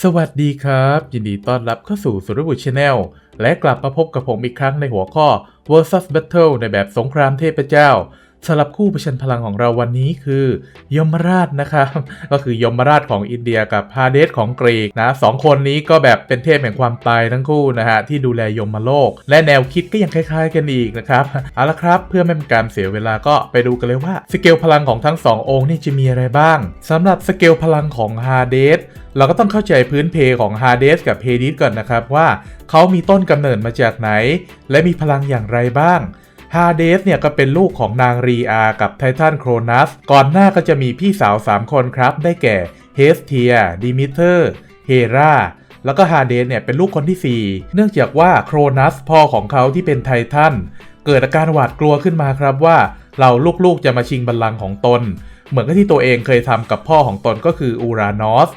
สวัสดีครับ ยินดีต้อนรับเข้าสู่สุรบุตรชาแนลและกลับมาพบกับผมอีกครั้งในหัวข้อ versus battle ในแบบสงครามเทพเจ้า สลับคู่ประชันพลังของเราวันนี้คือยมราชนะครับก็คือยมราชของอินเดียกับฮาเดสของกรีกนะสองคนนี้ก็แบบเป็นเทพแห่งความตายทั้งคู่นะฮะที่ดูแลยมโลก และแนวคิดก็ยังคล้าย ๆ กันอีกนะครับเอาละครับเพื่อไม่เป็นการเสียเวลาก็ไปดูกันเลยว่าสเกลพลังของทั้งสององค์นี่จะมีอะไรบ้างสำหรับสเกลพลังของฮาเดสเราก็ต้องเข้าใจพื้นเพของฮาเดสกับเฮดิสก่อนนะครับว่าเขามีต้นกำเนิดมาจากไหน และมีพลังอย่างไรบ้าง ฮาเดสเนี่ยก็เป็นลูกของนางรีอากับไททันโครนัส ก่อนหน้าก็จะมีพี่สาว 3 คนครับ ได้แก่เฮสเทียดิมิเตอร์ เฮราแล้วก็ฮาเดสเนี่ยเป็นลูกคนที่ 4 เนื่องจากว่าโครนัสพ่อของเขาที่เป็นไททันเกิดอาการหวาดกลัวขึ้นมาครับว่าเราลูกๆจะมาชิงบัลลังก์ของตน เหมือนกับที่ตัวเองเคยทำกับพ่อของตนก็คืออูรานอส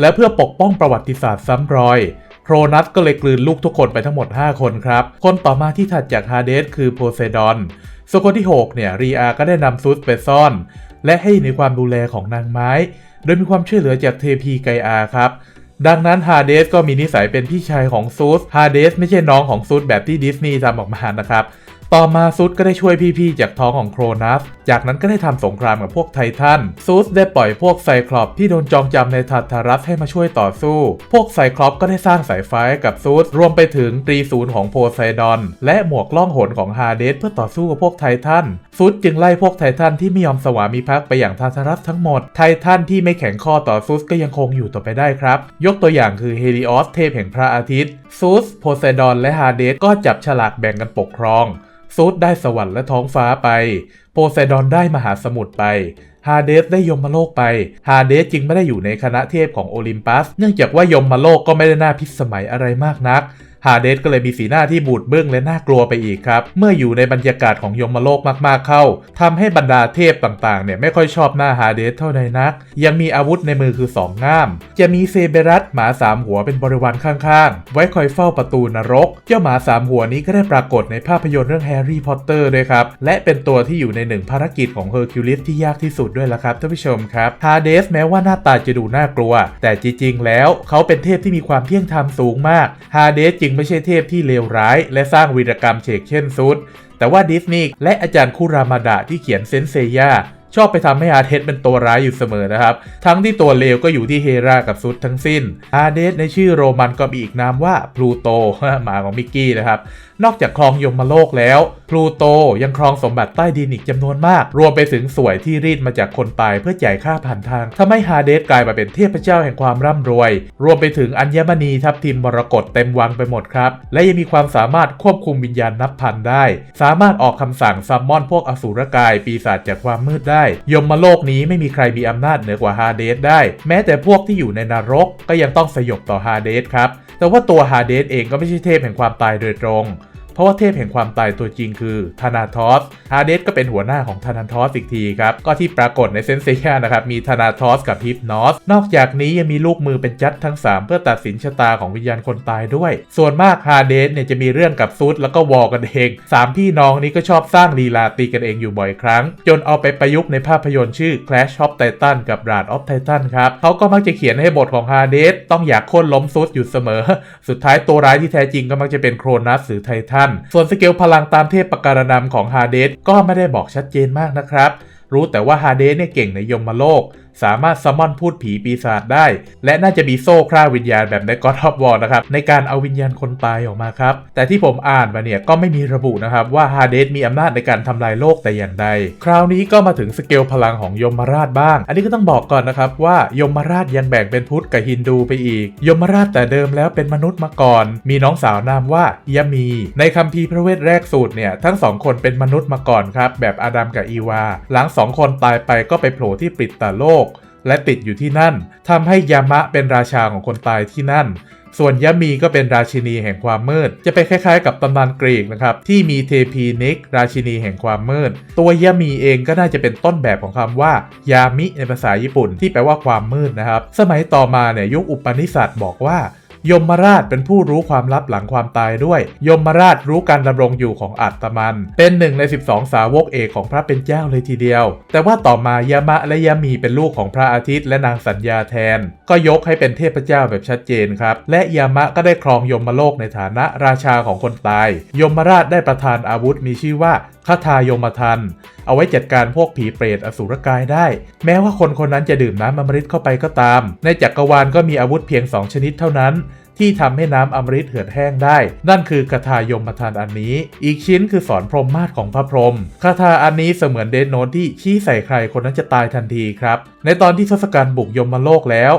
และเพื่อปกป้องประวัติศาสตร์ซ้ำรอย โครนัสก็เลยกลืนลูกทุกคนไปทั้งหมด 5 คนครับ คนต่อมาที่ถัดจากฮาเดสคือโพไซดอนส่วนคนที่ 6 เนี่ย รีอาก็ได้นำซูสไปซ่อน และให้ในความดูแลของนางไม้ โดยมีความช่วยเหลือจากเทพีไกอาครับดังนั้นฮาเดสก็มีนิสัยเป็นพี่ชายของซูสฮาเดสไม่ใช่น้องของซูสแบบที่ดิสนีย์ทำออกมานะครับ ต่อมาซุสก็ได้ช่วยพี่ๆจากท้องของโครนัส จากนั้นก็ได้ทำสงครามกับพวกไททันซุสได้ปล่อยพวกไซคลอปที่โดนจองจำในทัตทารัสให้มาช่วยต่อสู้ พวกไซคลอปก็ได้สร้างสายไฟกับซุสรวมไปถึงตรีศูนย์ของโพไซดอน และหมวกล่องหนของฮาเดสเพื่อต่อสู้กับพวกไททันซุสจึงไล่พวกไททันที่ไม่ยอมสวามิภักดิ์ไปอย่างทัตทารัสทั้งหมด ไททันที่ไม่แข็งข้อต่อซุสก็ยังคงอยู่ต่อไปได้ครับ ยกตัวอย่างคือเฮลิออสเทพแห่งพระอาทิตย์ซุสโพไซดอนและฮาเดสก็จับฉลากแบ่งกันปกครอง ซูสได้สวรรค์และท้องฟ้าไป โพไซดอนได้มหาสมุทรไปฮาเดสได้ยมมาโลกไป ฮาเดสจึงไม่ได้อยู่ในคณะเทพของโอลิมปัส เนื่องจากว่ายมมาโลกก็ไม่ได้น่าพิสมัยอะไรมากนัก ฮาเดสก็เลยมีสีหน้าที่บูดเบื้องและน่ากลัวไปอีกครับ เมื่ออยู่ในบรรยากาศของยมโลกมากๆเข้าทำให้บรรดาเทพต่างๆเนี่ยไม่ค่อยชอบหน้าฮาเดสเท่าใดนัก ยังมีอาวุธในมือคือ 2 ง่าม จะมีเซเบรัสหมาสามหัวเป็นบริวารข้างๆ ไว้คอยเฝ้าประตูนรก เจ้าหมาสามหัวนี้ก็ได้ปรากฏในภาพยนตร์เรื่องแฮร์รี่พอตเตอร์ด้วยครับ และเป็นตัวที่อยู่ในหนึ่งภารกิจของเฮอร์คิวลิสที่ยากที่สุดด้วยละครับท่านผู้ชมครับฮาเดสแม้ว่าหน้าตาจะดูน่ากลัว แต่จริงๆแล้วเขาเป็นเทพที่มีความเที่ยงธรรมสูงมากฮาเดสจึงไม่ใช่เทพที่เลวร้าย และสร้างวีรกรรมเฉกเช่นซุดแต่ว่าดิสนีย์และอาจารย์คุรามาดะที่เขียนเซนเซย่า ชอบไปทำให้อาเทสเป็นตัวร้ายอยู่เสมอนะครับ ทั้งที่ตัวเลวก็อยู่ที่เฮรากับซุดทั้งสิ้น อาเดสในชื่อโรมันก็มีอีกนามว่าพลูโตหมาของมิกกี้นะครับ นอกจากครองยมโลกแล้วพลูโตยังครองสมบัติใต้ดินอีกจำนวนมาก รวมไปถึงสวยที่รีดมาจากคนตายเพื่อจ่ายค่าผ่านทางทำให้ฮาเดสกลายมาเป็นเทพเจ้าแห่งความร่ำรวย รวมไปถึงอัญมณีทับทิมมรกตเต็มวังไปหมดครับ และยังมีความสามารถควบคุมวิญญาณนับพันได้ สามารถออกคำสั่งซัมมอนพวกอสูรกายปีศาจจากความมืดได้ยมมาโลกนี้ไม่มีใครมีอำนาจเหนือกว่าฮาเดสได้ แม้แต่พวกที่อยู่ในนรกก็ยังต้องสยบต่อฮาเดสครับ แต่ว่าตัวฮาเดสเองก็ไม่ใช่เทพแห่งความตายโดยตรง เพราะว่าเทพแห่งความตายตัวจริงคือธนาทอสฮาเดสก็เป็นหัวหน้าของธนาทอสอีกทีครับ ก็ที่ปรากฏในเซนเซียนะครับ มีธนาทอสกับฮิปนอส นอกจากนี้ยังมีลูกมือเป็นจัดทั้ง 3 เพื่อตัดสินชะตาของวิญญาณคนตายด้วย ส่วนมากฮาเดสเนี่ยจะมีเรื่องกับซุดแล้วก็วอกันเองสามพี่น้องนี้ก็ชอบสร้างลีลาตีกันเองอยู่บ่อยครั้ง จนเอาไปประยุกต์ในภาพยนตร์ชื่อ Clash of Titan กับ Wrath of Titan ครับเขาก็มักจะเขียนให้บทของฮาเดสต้องอยากโค่นล้มซุดอยู่เสมอ สุดท้ายตัวร้ายที่แท้จริงก็มักจะเป็นโครนัสหรือไททันส่วนสเกลพลังตามเทพปการนำของฮาเดสก็ไม่ได้บอกชัดเจนมากนะครับ รู้แต่ว่าฮาเดสเนี่ยเก่งในยมโลก สามารถซัมมอนพูดผีปีศาจได้ และน่าจะมีโซ่คร่าวิญญาณแบบในก็อ d อ f วอ r นะครับ ในการเอาวิญญาณคนตายออกมาครับ แต่ที่ผมอ่านมาเนี่ยก็ไม่มีระบุนะครับว่าฮาเดสมีอำนาจในการทำลายโลกแต่อย่างใด คราวนี้ก็มาถึงสเกลพลังของยมราชบ้าง อันนี้ก็ต้องบอกก่อนนะครับว่ายมราชยังแบ่งเป็นพุทธกับฮินดูไปอีก ยมราชแต่เดิมแล้วเป็นมนุษย์มาก่อน มีน้องสาวนามว่ายามี ในคัมภีร์พระเวทแรกสูตรเนี่ยทั้งสองคนเป็นมนุษย์มาก่อนครับแบบอาดัมกับอีวา หลังสองคนตายไปก็ไปโผล่ที่ปริตตาโลก และติดอยู่ที่นั่นทำให้ยามะเป็นราชาของคนตายที่นั่น ส่วนยะมีก็เป็นราชินีแห่งความมืด จะไปคล้ายๆ กับตำนานกรีกนะครับที่มีเทพีนิก ราชินีแห่งความมืด ตัวยะมีเองก็น่าจะเป็นต้นแบบของคำว่า ยามิในภาษาญี่ปุ่นที่แปลว่าความมืดนะครับ สมัยต่อมาเนี่ยยุคอุปนิสัตบอกว่า ยมราชเป็นผู้รู้ความลับหลังความตายด้วย ยมราชรู้การดำรงอยู่ของอัตมัน เป็นหนึ่งใน 12 สาวกเอกของพระเป็นเจ้าเลยทีเดียว แต่ว่าต่อมายามะและยามีเป็นลูกของพระอาทิตย์และนางสัญญาแทน ก็ยกให้เป็นเทพเจ้าแบบชัดเจนครับ และยามะก็ได้ครองยมโลกในฐานะราชาของคนตาย ยมราชได้ประทานอาวุธมีชื่อว่าคาทายมทัน เอาไว้จัดการพวกผีเปรตอสุรกายได้ แม้ว่าคนคนนั้นจะดื่มน้ำอมฤตเข้าไปก็ตาม ในจักรวาลก็มีอาวุธเพียง 2 ชนิดเท่านั้น ที่ทำให้น้ำอมฤตเหือดแห้งได้ นั่นคือคาถายมทานอันนี้ อีกชิ้นคือสอนพรหมมาศของพระพรหมคาถาอันนี้เสมือนเดนโนที่ชี้ใส่ใครคนนั้นจะตายทันทีครับ ในตอนที่ทศกัณฐ์บุกยมโลกแล้ว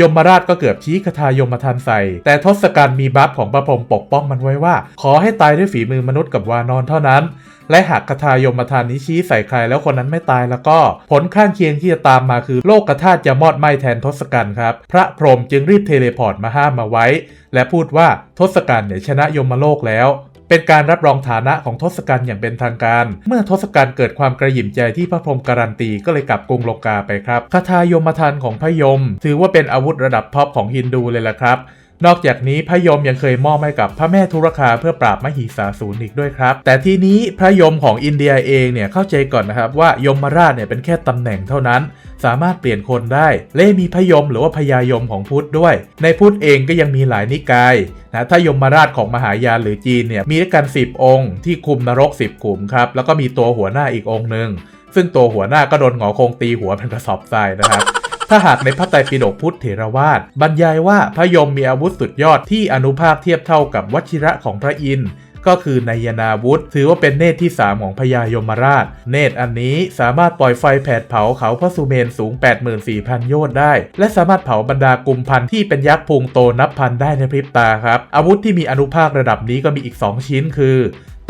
ยมราชก็เกือบชี้คาถายมทานใส่ แต่ทศกัณฐ์มีบัฟของพระพรหมปกป้องมันไว้ว่า ขอให้ตายด้วยฝีมือมนุษย์กับวานอนเท่านั้น และหากคาถายมทานนี้ชี้ใส่ใครแล้วคนนั้นไม่ตายแล้วก็ ผลข้างเคียงที่จะตามมาคือโลกกธาตจะมอดไหม้แทนทศกัณฐ์ครับ พระพรหมจึงรีบเทเลพอร์ตมาห้ามมาไว้ และพูดว่าทศกัณฐ์เนี่ยชนะยมโลกแล้ว เป็นการรับรองฐานะของทศกัณฐ์อย่างเป็นทางการ เมื่อทศกัณฐ์เกิดความกระหยิ่มใจที่พระพรหมการันตีก็เลยกลับกรุงโลกาไปครับคาทายมทานของพระยม ถือว่าเป็นอาวุธระดับท็อปของฮินดูเลยล่ะครับ นอกจากนี้พระยมยังเคยมอบให้กับพระแม่ทุรคาเพื่อปราบมหิสาสูรอีกด้วยครับ แต่ทีนี้พระยมของอินเดียเองเนี่ยเข้าใจก่อนนะครับว่ายมราชเนี่ยเป็นแค่ตำแหน่งเท่านั้น สามารถเปลี่ยนคนได้ และมีพยมหรือว่าพญายมของพุทธด้วย ในพุทธเองก็ยังมีหลายนิกายนะถ้ายมราชของมหายานหรือจีนเนี่ยมีด้วยกัน 10 องค์ ที่คุมนรก 10ขุมครับแล้วก็มีตัวหัวหน้าอีกองค์หนึ่งซึ่งตัวหัวหน้าก็โดนหงอคงตีหัวเป็นกระสอบทรายนะครับ ถ้าหากในพระไตรปิฎกพุทธเถรวาทบรรยายว่าพระยมมีอาวุธสุดยอดที่อนุภาคเทียบเท่ากับวชิระของพระอินทร์ก็คือนายนาวุธ ถือว่าเป็นเนตรที่ 3 ของพญายมราช เนตรอันนี้สามารถปล่อยไฟแผดเผาเขาพระสุเมนสูง 84,000 โยชน์ได้ และสามารถเผาบรรดากลุ่มพันที่เป็นยักษ์พุงโตนับพันได้ในพริบตาครับ อาวุธที่มีอนุภาคระดับนี้ก็มีอีก 2 ชิ้นคือ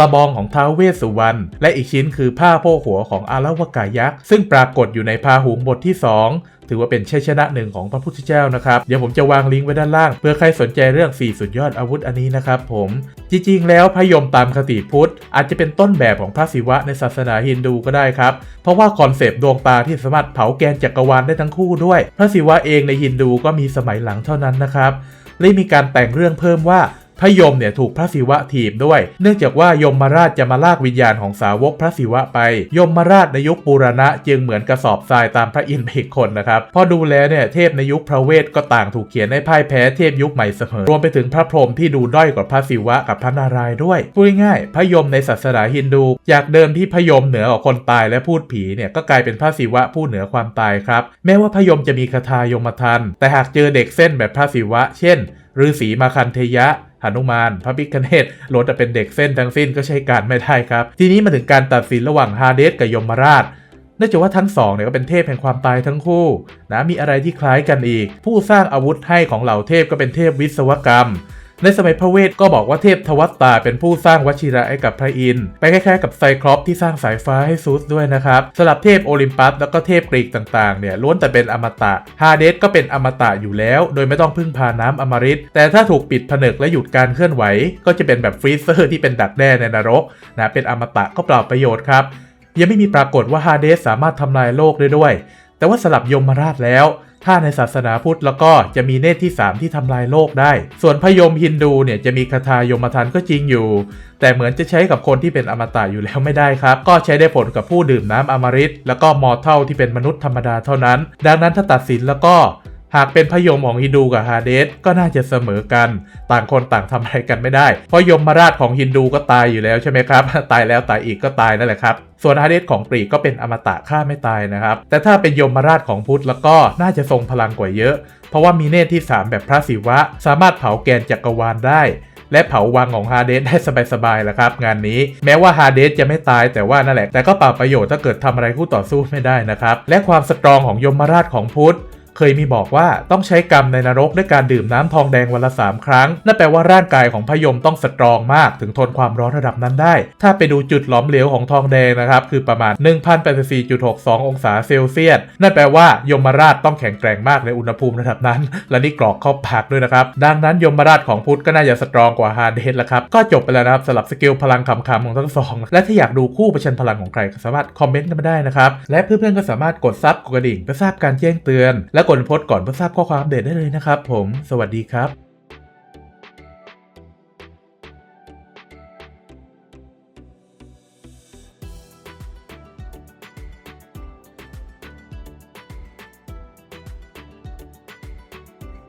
ตะบองของท้าวเวสสุวรรณและอีกชิ้นคือผ้าโพกหัวของอาลวกายักษ์ซึ่งปรากฏอยู่ในพาหุงบทที่ 2ถือว่าเป็นชัยชนะหนึ่งของพระพุทธเจ้านะครับ เดี๋ยวผมจะวางลิงก์ไว้ด้านล่าง เพื่อใครสนใจเรื่อง 4 สุดยอดอาวุธอันนี้นะครับผม จริงๆ แล้วพยมตามคติพุทธ อาจจะเป็นต้นแบบของพระศิวะในศาสนาฮินดูก็ได้ครับ เพราะว่าคอนเซปต์ดวงตาที่สามารถเผาแกนจักรวาลได้ทั้งคู่ด้วย พระศิวะเองในฮินดูก็มีสมัยหลังเท่านั้นนะครับและมีการแต่งเรื่องเพิ่มว่า พระยมเนี่ยถูกพระศิวะถีบด้วย เนื่องจากว่ายมราชจะมาลากวิญญาณของสาวกพระศิวะไป ยมราชในยุคปูรณะจึงเหมือนกระสอบทรายตามพระอินทร์ไปอีกคนนะครับพอดูแล้วเนี่ยเทพในยุคพระเวทก็ต่างถูกเขียนให้พ่ายแพ้เทพยุคใหม่เสมอรวมไปถึงพระพรหมที่ดูด้อยกว่าพระศิวะกับพระนารายณ์ด้วยพูดง่ายๆพระยมในศาสนาฮินดู จากเดิมที่พระยมเหนือกว่าคนตายและพูดผีเนี่ยก็กลายเป็นพระศิวะผู้เหนือความตายครับแม้ว่าพระยมจะมีคาถายมทันแต่หากเจอเด็กเส้นแบบพระศิวะ เช่นฤาษีมาคันเทยะ หนุมานพระพิคเนตล้วนแต่เป็นเด็กเส้นทั้งสิ้นก็ใช้การไม่ได้ครับ ทีนี้มาถึงการตัดสินระหว่างฮาเดสกับยมราชนื่องจากว่าทั้งสองเนี่ยก็เป็นเทพแห่งความตายทั้งคู่นะมีอะไรที่คล้ายกันอีก ผู้สร้างอาวุธให้ของเหล่าเทพก็เป็นเทพวิศวกรรม ในสมัยพระเวทก็บอกว่าเทพทวัตตาเป็นผู้สร้างวชิระให้กับพระอินทร์ไปคล้ายๆกับไซคลอปที่สร้างสายฟ้าให้ซูสด้วยนะครับสลับเทพโอลิมปัสแล้วก็เทพกรีกต่างๆเนี่ยล้วนแต่เป็นอมตะฮาเดสก็เป็นอมตะอยู่แล้ว โดยไม่ต้องพึ่งพาน้ำอมฤตแต่ถ้าถูกปิดผนึกและหยุดการเคลื่อนไหว ก็จะเป็นแบบฟรีเซอร์ที่เป็นดักแด้ในนรกนะเป็นอมตะก็เปล่าประโยชน์ครับยังไม่มีปรากฏว่าฮาเดสสามารถทำลายโลกได้ด้วย แต่ว่าสลับยมราชแล้ว ถ้าในศาสนาพุทธแล้วก็จะมีเนตรที่ 3 ที่ทำลายโลกได้ ส่วนพยมฮินดูเนี่ยจะมีคาถายมทันก็จริงอยู่ แต่เหมือนจะใช้กับคนที่เป็นอมตะอยู่แล้วไม่ได้ครับ ก็ใช้ได้ผลกับผู้ดื่มน้ำอมฤตแล้วก็มอเท่าที่เป็นมนุษย์ธรรมดาเท่านั้น ดังนั้นถ้าตัดสินแล้วก็ หากเป็นพยมของฮินดูกับฮาเดสก็น่าจะเสมอกัน ต่างคนต่างทำอะไรกันไม่ได้ เพราะยมราชของฮินดูก็ตายอยู่แล้วใช่ไหมครับ ตายแล้วตายอีกก็ตายนั่นแหละครับ ส่วนฮาเดสของกรีกก็เป็นอมตะฆ่าไม่ตายนะครับ แต่ถ้าเป็นยมมราชของพุทธแล้วก็น่าจะทรงพลังกว่าเยอะ เพราะว่ามีเนตรที่ 3 แบบพระศิวะ สามารถเผาแกนจักรวาลได้และเผาวังของฮาเดสได้สบายๆแหละครับ งานนี้แม้ว่าฮาเดสจะไม่ตายแต่ว่านั่นแหละแต่ก็เปล่าประโยชน์ถ้าเกิดทำอะไรคู่ต่อสู้ไม่ได้นะครับ และความสตรองของยมราชของพุทธ เคยมีบอกว่าต้องใช้กรรมในนรกด้วยการดื่มน้ำทองแดงวันละ3ครั้ง นั่นแปลว่าร่างกายของพยมต้องสตรองมากถึงทนความร้อนระดับนั้นได้ ถ้าไปดูจุดหลอมเหลวของทองแดงนะครับ คือประมาณ 1084.62 องศาเซลเซียส นั่นแปลว่ายมราชต้องแข็งแกร่งมากในอุณหภูมิระดับนั้น และนี่กรอกเข้าปากด้วยนะครับ ดังนั้นยมราชของพุทธก็น่าจะสตรองกว่าฮาเดสแล้วครับ ก็จบไปแล้วนะครับสำหรับสกิลพลังคำๆของทั้งสอง และถ้าอยากดูคู่ประชันพลังของใครก็สามารถคอมเมนต์กันมาได้นะครับ และเพื่อนๆก็สามารถกดซับกดกระดิ่งเพื่อทราบการแจ้งเตือน และกดโพสต์ก่อนเพื่อทราบข้อความอัปเดตได้เลยนะครับผม สวัสดีครับ